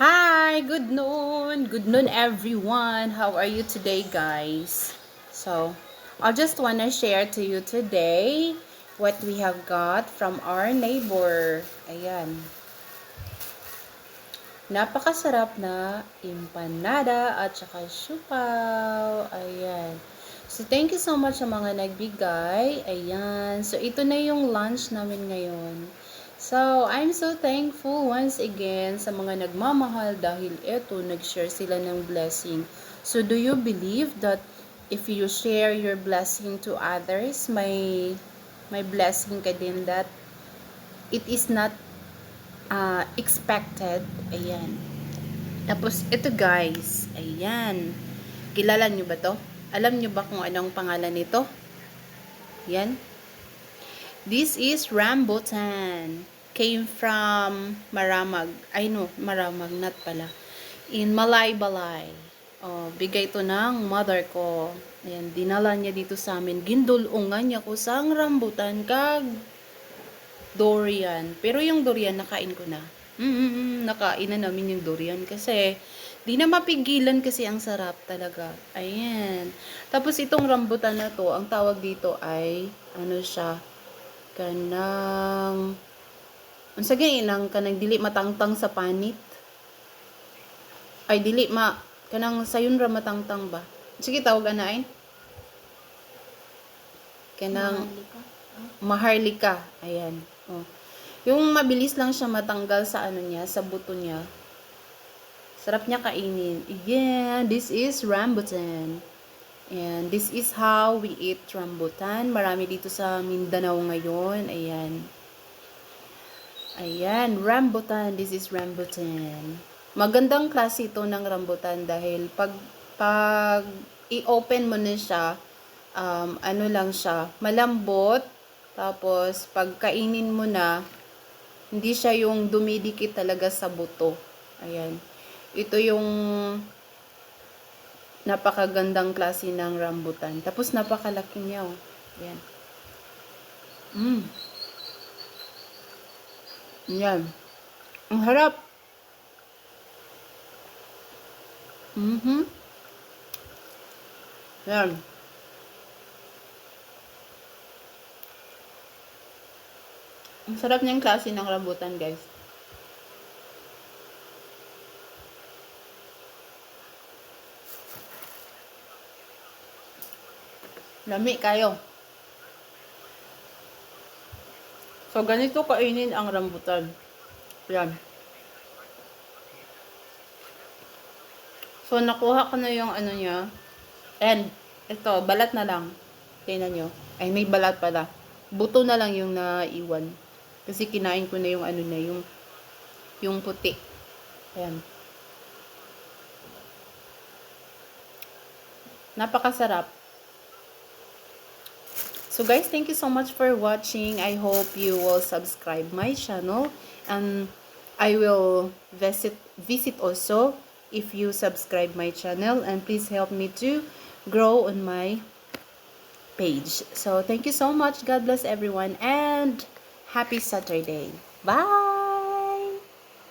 Hi, good noon. Good noon everyone. How are you today, guys? So, I just want to share to you today what we have got from our neighbor. Ayan. Napakasarap na empanada at saka siupaw. Ayan. So, thank you so much sa mga nagbigay. Ayan. So, ito na yung lunch namin ngayon. So, I'm so thankful once again sa mga nagmamahal dahil eto, nag-share sila ng blessing. So, do you believe that if you share your blessing to others, may, may blessing ka din that it is not uh, expected? Ayan. Tapos, ito guys, ayan. Kilala nyo ba to? Alam nyo ba kung anong pangalan nito? Yan. This is rambutan. Came from Maramag. Ay no, Maramag, not pala. In Malay-Balay. Oh, bigay to ng mother ko. Ayan, dinala niya dito sa amin. Gindulungan niya ko sang rambutan kag durian. Pero yung durian, nakain ko na. Mm, nakain na namin yung durian kasi di na mapigilan kasi ang sarap talaga. Ayan. Tapos itong rambutan na to, ang tawag dito ay ano siya, kanang unsa inang kanang dili matangtang sa panit. Ay dili ma kanang sayon ra matangtang ba? Sige tawag ana ay. Kanang maharlika? Ayan. Oh. Yung mabilis lang siya matanggal sa ano niya sa buto niya. Sarap niya kainin. Again this is rambutan. And this is how we eat rambutan. Marami dito sa Mindanao ngayon. Ayan. Ayan, rambutan. This is rambutan. Magandang klase ito ng rambutan dahil pag, pag i-open mo na siya, um, ano lang siya, malambot. Tapos, pag kainin mo na, hindi siya yung dumidikit talaga sa buto. Ayan. Ito yung napakagandang klase ng rambutan. Tapos napakalaki niya, oh. Yan. Mm. Yan. Ang harap. Mhm. Yan. Ang sarap niyang klase ng rambutan, guys. Lami kayo. So, ganito kainin ang rambutan. Yan. So, nakuha ko na yung ano niya. And, ito, balat na lang. Tingnan nyo. Ay, may balat pala. Buto na lang yung naiwan. Kasi kinain ko na yung ano na, yung, yung puti. Ayan. Napakasarap. So guys, thank you so much for watching. I hope you will subscribe my channel and I will visit visit also if you subscribe my channel and please help me to grow on my page. So thank you so much. God bless everyone and happy Saturday. Bye.